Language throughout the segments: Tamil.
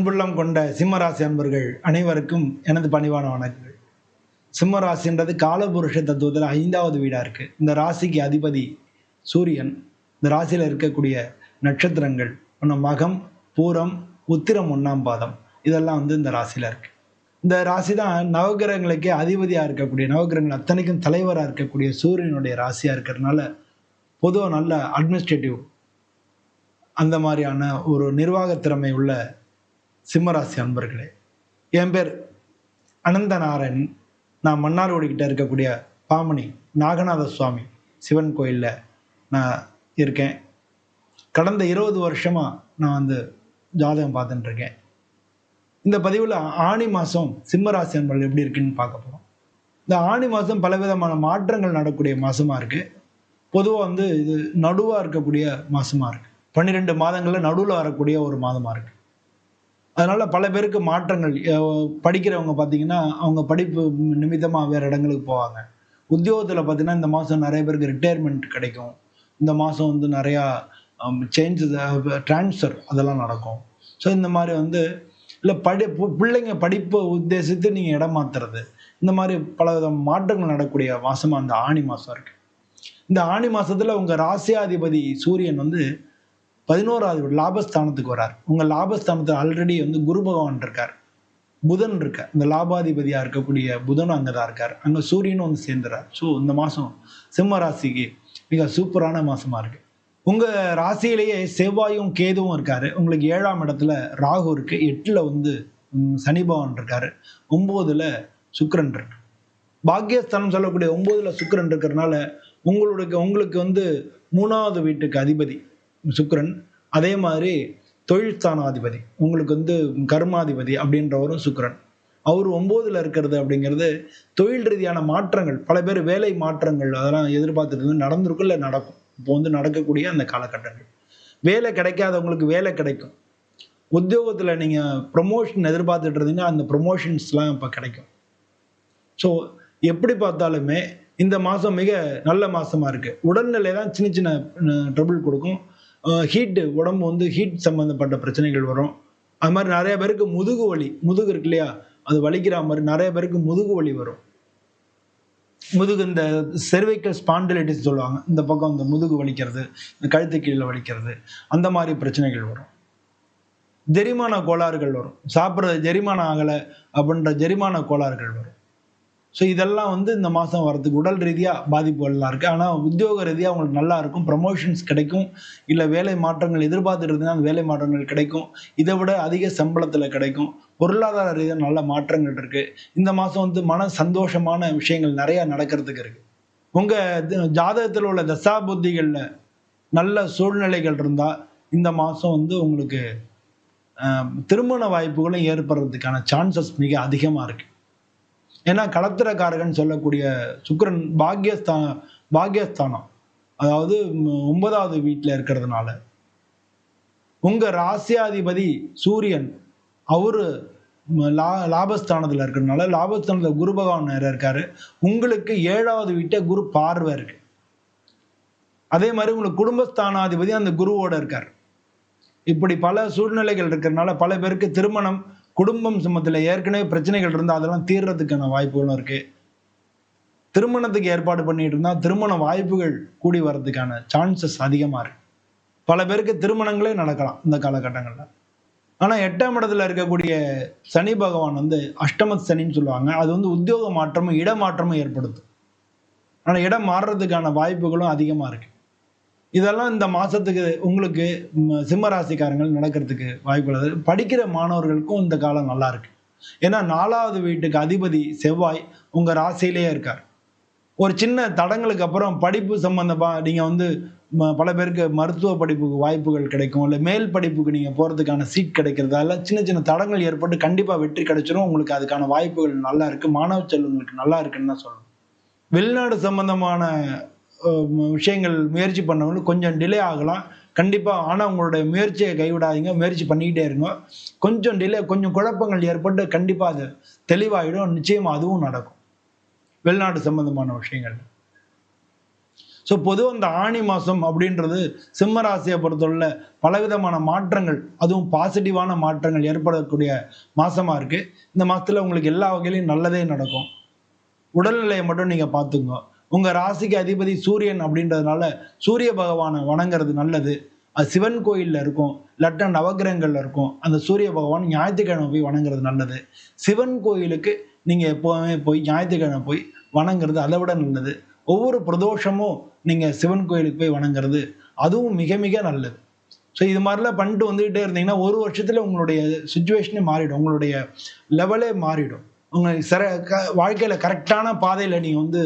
அன்புள்ளம் கொண்ட சிம்மராசி அன்பர்கள் அனைவருக்கும் எனது பணிவான வணக்கங்கள். சிம்மராசின்றது காலபுருஷ தத்துவத்தில் ஐந்தாவது வீடாக இருக்குது இந்த ராசிக்கு அதிபதி சூரியன். இந்த ராசியில் இருக்கக்கூடிய நட்சத்திரங்கள் ஒன்று மகம் பூரம் உத்திரம் ஒன்றாம் பாதம். இதெல்லாம் வந்து இந்த ராசியில் இருக்குது இந்த ராசி தான் நவகிரகங்களுக்கே அதிபதியாக இருக்கக்கூடிய நவகிரகங்கள் அத்தனைக்கும் தலைவராக இருக்கக்கூடிய சூரியனுடைய ராசியாக இருக்கிறதுனால பொதுவாக நல்ல அட்மினிஸ்ட்ரேட்டிவ் அந்த மாதிரியான ஒரு நிர்வாக திறமை உள்ள சிம்மராசி அன்பர்களே என் பேர் அனந்த நாராயணன் நான் மன்னார்குடிக்கிட்ட இருக்கக்கூடிய பாமணி நாகநாத சுவாமி சிவன் கோயிலில் நான் இருக்கேன். கடந்த இருபது வருஷமாக நான் வந்து ஜாதகம் பார்த்துட்டு இருக்கேன். இந்த பதிவில் ஆணி மாதம் சிம்மராசி அன்பர்கள் எப்படி இருக்குன்னு பார்க்க போகிறோம் இந்த ஆணி மாதம் பலவிதமான மாற்றங்கள் நடக்கக்கூடிய மாதமாக இருக்குது பொதுவாக வந்து இது நடுவாக இருக்கக்கூடிய மாதமாக இருக்குது பன்னிரெண்டு மாதங்களில் நடுவில் வரக்கூடிய ஒரு மாதமாக இருக்குது அதனால் பல பேருக்கு மாற்றங்கள். படிக்கிறவங்க பார்த்தீங்கன்னா அவங்க படிப்பு நிமித்தமாக வேறு இடங்களுக்கு போவாங்க. உத்தியோகத்தில் பார்த்தீங்கன்னா இந்த மாதம் நிறைய பேருக்கு ரிட்டையர்மெண்ட் கிடைக்கும். இந்த மாதம் வந்து நிறையா சேஞ்சஸ் ட்ரான்ஸ்ஃபர் அதெல்லாம் நடக்கும். ஸோ இந்த மாதிரி வந்து இல்லை படி பு- பிள்ளைங்க படிப்பு உத்தேசித்து நீங்கள் இடம் மாற்றுறது இந்த மாதிரி பலவித மாற்றங்கள் நடக்கக்கூடிய மாதமாக அந்த ஆணி மாதம் இருக்குது இந்த ஆணி மாதத்தில் உங்கள் ராசியாதிபதி சூரியன் வந்து பதினோராவது லாபஸ்தானத்துக்கு வரார். உங்கள் லாபஸ்தானத்தில் ஆல்ரெடி வந்து குரு பகவான் இருக்கார். புதன் இருக்கார். இந்த லாபாதிபதியாக இருக்கக்கூடிய புதனும் அங்கே தான் இருக்கார். அங்கே சூரியனும் வந்து சேர்ந்துறார். ஸோ இந்த மாதம் சிம்ம ராசிக்கு மிக சூப்பரான மாதமாக இருக்குது உங்கள் ராசியிலேயே செவ்வாயும் கேதுவும் இருக்காரு. உங்களுக்கு ஏழாம் இடத்துல ராகு இருக்கு. எட்டில் வந்து சனி பகவான் இருக்காரு. ஒம்போதுல சுக்கரன் இருக்கு. பாக்கியஸ்தானம் சொல்லக்கூடிய ஒம்போதுல சுக்கரன் இருக்கிறதுனால உங்களுக்கு உங்களுக்கு வந்து மூணாவது வீட்டுக்கு அதிபதி. சுக்கரன். அதே மாதிரி தொழில் ஸ்தானாதிபதி உங்களுக்கு வந்து கர்மாதிபதி அப்படின்றவரும் சுக்கரன். அவர் ஒம்போதில் இருக்கிறது அப்படிங்கிறது தொழில் ரீதியான மாற்றங்கள் பல பேர் வேலை மாற்றங்கள் அதெல்லாம் எதிர்பார்த்துட்டு இருந்து நடந்திருக்கும் இல்லை நடக்கும். இப்போ வந்து நடக்கக்கூடிய அந்த காலகட்டங்கள். வேலை கிடைக்காதவங்களுக்கு வேலை கிடைக்கும். உத்தியோகத்தில் நீங்கள் ப்ரொமோஷன் எதிர்பார்த்துட்டு இருந்தீங்கன்னா அந்த ப்ரொமோஷன்ஸ்லாம் இப்போ கிடைக்கும். ஸோ எப்படி பார்த்தாலுமே இந்த மாதம் மிக நல்ல மாதமாக இருக்குது உடல்நிலை தான் சின்ன சின்ன ட்ரபிள் கொடுக்கும். ஹீட்டு உடம்பு வந்து ஹீட் சம்மந்தப்பட்ட பிரச்சனைகள் வரும். அது மாதிரி நிறைய பேருக்கு முதுகு வலி முதுகு இருக்கு இல்லையா? அது வலிக்கிற மாதிரி நிறைய பேருக்கு முதுகு வலி வரும். முதுகு இந்த செர்வைக்கல் ஸ்பாண்டிலைட்டிஸ் சொல்லுவாங்க. இந்த பக்கம் இந்த முதுகு வலிக்கிறது இந்த கழுத்து கீழே வலிக்கிறது அந்த மாதிரி பிரச்சனைகள் வரும். ஜெரிமான கோளாறுகள் வரும். சாப்பிட்றது ஜெரிமானம் ஆகலை அப்படின்ற ஜெரிமான கோளாறுகள் வரும். ஸோ இதெல்லாம் வந்து இந்த மாதம் வரதுக்கு உடல் ரீதியாக பாதிப்புகள்லாம் இருக்குது ஆனால் உத்தியோக ரீதியாக அவங்களுக்கு நல்லா இருக்கும். ப்ரமோஷன்ஸ் கிடைக்கும். இல்லை வேலை மாற்றங்கள் எதிர்பார்த்துட்டு அந்த வேலை மாற்றங்கள் கிடைக்கும். இதை விட அதிக சம்பளத்தில் கிடைக்கும். பொருளாதார ரீதியாக நல்ல மாற்றங்கள் இருக்குது இந்த மாதம் வந்து மன சந்தோஷமான விஷயங்கள் நிறையா நடக்கிறதுக்கு இருக்குது உங்கள் ஜாதகத்தில் உள்ள தசா புத்திகளில் நல்ல சூழ்நிலைகள் இருந்தால் இந்த மாதம் வந்து உங்களுக்கு திருமண வாய்ப்புகளும் ஏற்படுறதுக்கான சான்சஸ் மிக அதிகமாக இருக்குது ஏன்னா களத்திரக்காரகன் சொல்லக்கூடிய சுக்கரன் பாக்யஸ்தான பாக்யஸ்தானம். அதாவது ஒன்பதாவது வீட்டில் இருக்கிறதுனால. உங்க ராசியாதிபதி சூரியன் அவரு லா லாபஸ்தானத்தில் இருக்கிறதுனால லாபஸ்தானத்தில் குரு பகவான் நேரம் இருக்காரு. உங்களுக்கு ஏழாவது வீட்டை குரு பார்வை இருக்கு. அதே மாதிரி உங்களுக்கு குடும்பஸ்தானாதிபதி அந்த குருவோட இருக்கார். இப்படி பல சூழ்நிலைகள் இருக்கிறதுனால பல பேருக்கு திருமணம் குடும்பம் சம்பந்தத்தில் ஏற்கனவே பிரச்சனைகள் இருந்தால் அதெல்லாம் தீர்றதுக்கான வாய்ப்புகளும் இருக்குது திருமணத்துக்கு ஏற்பாடு பண்ணிட்டு இருந்தால் திருமண வாய்ப்புகள் கூடி வர்றதுக்கான சான்சஸ் அதிகமாக இருக்கு. பல பேருக்கு திருமணங்களே நடக்கலாம் இந்த காலகட்டங்களில். ஆனால் எட்டாம் இடத்துல இருக்கக்கூடிய சனி பகவான் வந்து அஷ்டம சனின்னு சொல்லுவாங்க. அது வந்து உத்தியோக மாற்றமும் இடமாற்றமும் ஏற்படுத்தும். ஆனால் இடம் மாறுறதுக்கான வாய்ப்புகளும் அதிகமாக இருக்குது இதெல்லாம் இந்த மாதத்துக்கு உங்களுக்கு சிம்ம ராசிக்காரங்கள் நடக்கிறதுக்கு வாய்ப்புள்ளது படிக்கிற மாணவர்களுக்கும் இந்த காலம் நல்லா இருக்கு. ஏன்னா நாலாவது வீட்டுக்கு அதிபதி செவ்வாய் உங்கள் ராசியிலேயே இருக்கார். ஒரு சின்ன தடங்களுக்கு அப்புறம் படிப்பு சம்மந்தமாக நீங்கள் வந்து ம- பல பேருக்கு மருத்துவ படிப்புக்கு வாய்ப்புகள் கிடைக்கும். இல்லை மேல் படிப்புக்கு நீங்கள் போகிறதுக்கான சீட் கிடைக்கிறதால சின்ன சின்ன தடங்கள் ஏற்பட்டு கண்டிப்பாக வெற்றி கிடைச்சிரும். உங்களுக்கு அதுக்கான வாய்ப்புகள் நல்லா இருக்குது மாணவ செல்வங்களுக்கு நல்லா இருக்குன்னு தான் சொல்லணும். வெளிநாடு சம்பந்தமான விஷயங்கள் முயற்சி பண்ணவங்களுக்கு கொஞ்சம் டிலே ஆகலாம். கண்டிப்பாக ஆனால் உங்களுடைய முயற்சியை கைவிடாதீங்க. முயற்சி பண்ணிக்கிட்டே இருங்க. கொஞ்சம் டிலே கொஞ்சம் குழப்பங்கள் ஏற்பட்டு கண்டிப்பாக அது தெளிவாகிடும் நிச்சயமாக அதுவும் நடக்கும். வெளிநாடு சம்பந்தமான விஷயங்கள். ஸோ பொதுவாக இந்த ஆணி மாதம் அப்படின்றது சிம்ம ராசியை பொறுத்தவரை பலவிதமான மாற்றங்கள் அதுவும் பாசிட்டிவான மாற்றங்கள் ஏற்படக்கூடிய மாதமாக இருக்குது இந்த மாதத்தில் உங்களுக்கு எல்லா வகையிலையும் நல்லதே நடக்கும். உடல்நிலையை மட்டும் நீங்கள் பார்த்துங்க உங்க ராசிக்கு அதிபதி சூரியன் அப்படின்றதுனால சூரிய பகவானை வணங்குறது நல்லது. அது சிவன் கோயிலில் இருக்கும். இல்லாட்டா நவகிரகங்கள்ல இருக்கும். அந்த சூரிய பகவான் ஞாயிற்றுக்கிழமை போய் வணங்குறது நல்லது. சிவன் கோயிலுக்கு நீங்க எப்போவுமே போய் ஞாயிற்றுக்கிழமை போய் வணங்குறது அதை விட நல்லது. ஒவ்வொரு பிரதோஷமும் நீங்க சிவன் கோயிலுக்கு போய் வணங்குறது அதுவும் மிக மிக நல்லது. ஸோ இது மாதிரிலாம் பண்ணிட்டு வந்துகிட்டே இருந்தீங்கன்னா ஒரு வருஷத்துல உங்களுடைய சுச்சுவேஷனே மாறிடும். உங்களுடைய லெவலே மாறிடும். உங்க சிற க வாழ்க்கையில கரெக்டான பாதையில நீங்க வந்து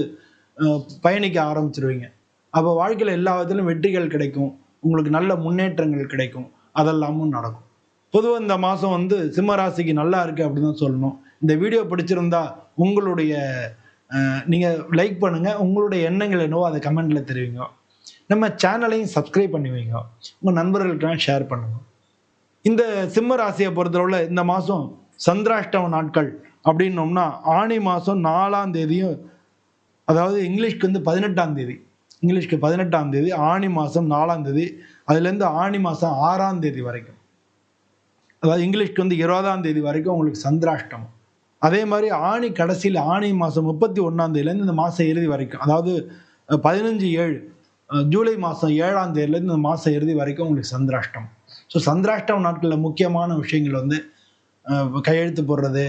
பயணிக்க ஆரம்பிச்சிருவீங்க. அப்போ வாழ்க்கையில் எல்லா விதத்திலும் வெற்றிகள் கிடைக்கும். உங்களுக்கு நல்ல முன்னேற்றங்கள் கிடைக்கும். அதெல்லாமும் நடக்கும். பொதுவாக இந்த மாதம் வந்து சிம்ம ராசிக்கு நல்லா இருக்குது அப்படின்னு தான் சொல்லணும். இந்த வீடியோ பிடிச்சிருந்தா உங்களுடைய நீங்கள் லைக் பண்ணுங்கள் உங்களுடைய எண்ணங்கள் என்னவோ அதை கமெண்டில் தெரிவிங்க. நம்ம சேனலையும் சப்ஸ்கிரைப் பண்ணி வைங்க. நண்பர்களுக்கெல்லாம் ஷேர் பண்ணுங்க. இந்த சிம்ம ராசியை பொறுத்தளவில் இந்த மாதம் சந்திராஷ்டம நாட்கள் அப்படின்னோம்னா ஆணி மாதம் நாலாம் தேதியும் அதாவது இங்கிலீஷ்க்கு வந்து பதினெட்டாம் தேதி. இங்கிலீஷ்க்கு பதினெட்டாம் தேதி ஆணி மாதம் நாலாம் தேதி அதுலேருந்து ஆணி மாதம் ஆறாம் தேதி வரைக்கும். அதாவது இங்கிலீஷ்க்கு வந்து இருபதாம் தேதி வரைக்கும் உங்களுக்கு சந்திராஷ்டமம். அதே மாதிரி ஆணி கடைசியில் ஆணி மாதம் முப்பத்தி ஒன்றாம் தேதியிலேருந்து இந்த மாதம் இறுதி வரைக்கும். அதாவது பதினஞ்சு ஏழு ஜூலை மாதம் ஏழாம் தேதியிலேருந்து இந்த மாதம் இறுதி வரைக்கும் உங்களுக்கு சந்திராஷ்டம் ஸோ சந்திராஷ்டம் நாட்களில் முக்கியமான விஷயங்கள் வந்து கையெழுத்து போடுறது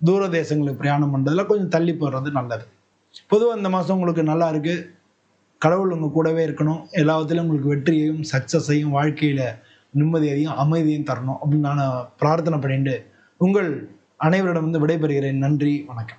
தூர தேசங்களுக்கு பிரயாணம் பண்ணுறதுல கொஞ்சம் தள்ளி போடுறது நல்லது. பொதுவாக இந்த மாதம் உங்களுக்கு நல்லா இருக்கு. கடவுள் உங்க கூடவே இருக்கணும். எல்லாத்துலேயும் உங்களுக்கு வெற்றியையும் சக்ஸஸையும் வாழ்க்கையில் நிம்மதியையும் அமைதியையும் தரணும் அப்படின்னு நான் பிரார்த்தனை பண்ணிட்டு உங்கள் அனைவரிடம் வந்து விடைபெறுகிறேன். நன்றி வணக்கம்.